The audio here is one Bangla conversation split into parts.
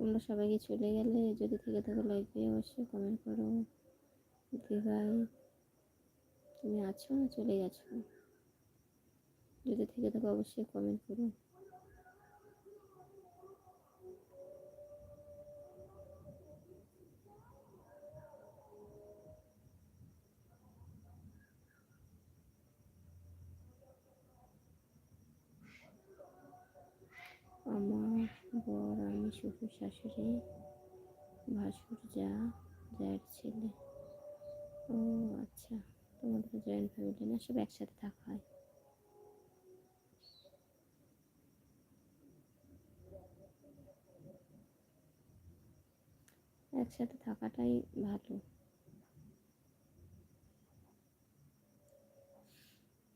তোমরা সবাইকে চলে গেলে, যদি থেকে থাকো লাইভে অবশ্যই কমেন্ট করো। দিদি ভাই তুমি আছো না চলে গেছো? যদি থেকে থাকো অবশ্যই কমেন্ট করো। আমার আমি শ্বশুর শাশুড়ি ভাসুর যা জায়ের ছেলে। ও আচ্ছা তোমাদের জয়েন্ট ফ্যামিলি না, সব একসাথে থাকা হয়। একসাথে থাকাটাই ভালো।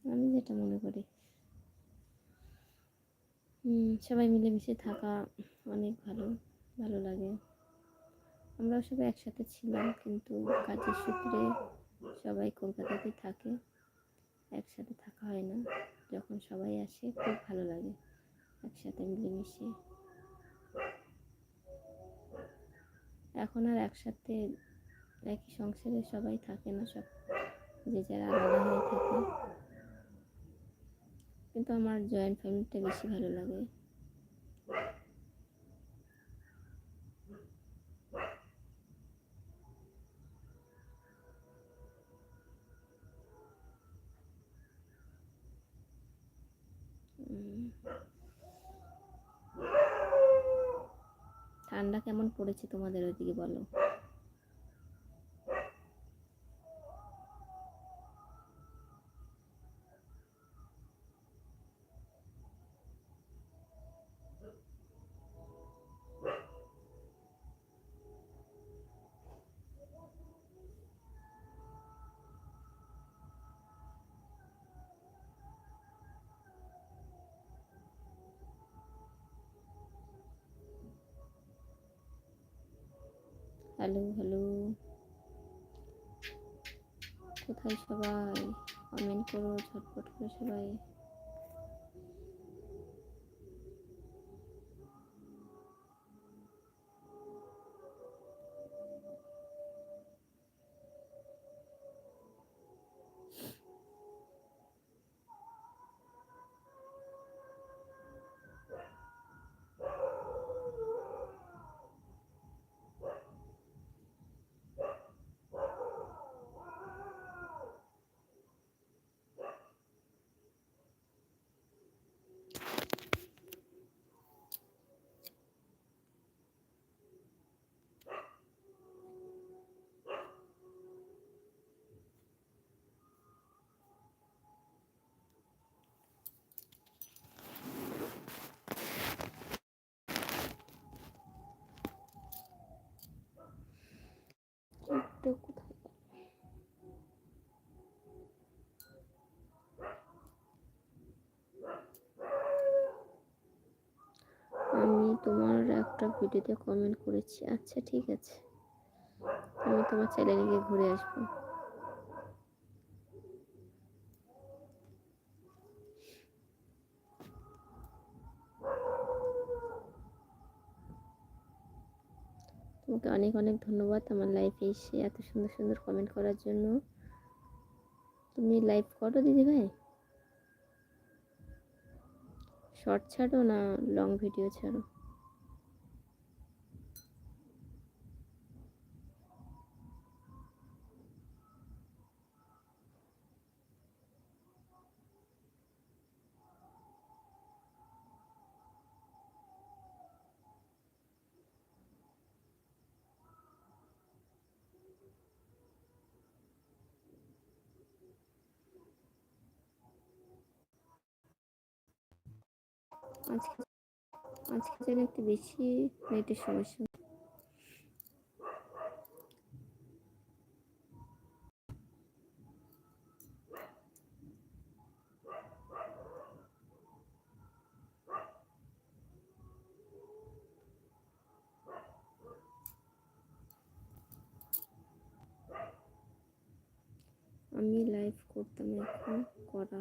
আমি যেটা মনে করি সবাই মিলেমিশে থাকা অনেক ভালো ভালো লাগে। আমরাও সবাই একসাথে ছিলাম, কিন্তু কাজের সূত্রে সবাই কলকাতাতে থাকে, একসাথে থাকা হয় না। যখন সবাই আসে, খুব ভালো লাগে একসাথে মিলেমিশে। এখন আর একসাথে একই সংসারে সবাই থাকে না, সব যে যারা আলাদা হয়ে থাকে। কিন্তু আমার জয়েন্ট ফ্যামিলিটা বেশি ভালো লাগে। ঠান্ডা কেমন পড়েছে তোমাদের ওইদিকে বলো? Hello hello. কোথায় সবাই? কমেন্ট করো ঝটপট করে সবাই তো কোথায় গেল? আমি তোমার একটা ভিডিওতে কমেন্ট করেছি। আচ্ছা ঠিক আছে। আমি তোমার চ্যানেলে গিয়ে ঘুরে আসব। তোমাকে অনেক অনেক ধন্যবাদ আমার লাইফে এসে এত সুন্দর সুন্দর কমেন্ট করার জন্য। তুমি লাইভ করো, দিদি ভাই। শর্ট ছাড়ো না লং ভিডিও ছাড়ো? আজকে আজকে যেন একটু বেশি নেটের সমস্যা। আমি লাইভ করতাম এখন করা।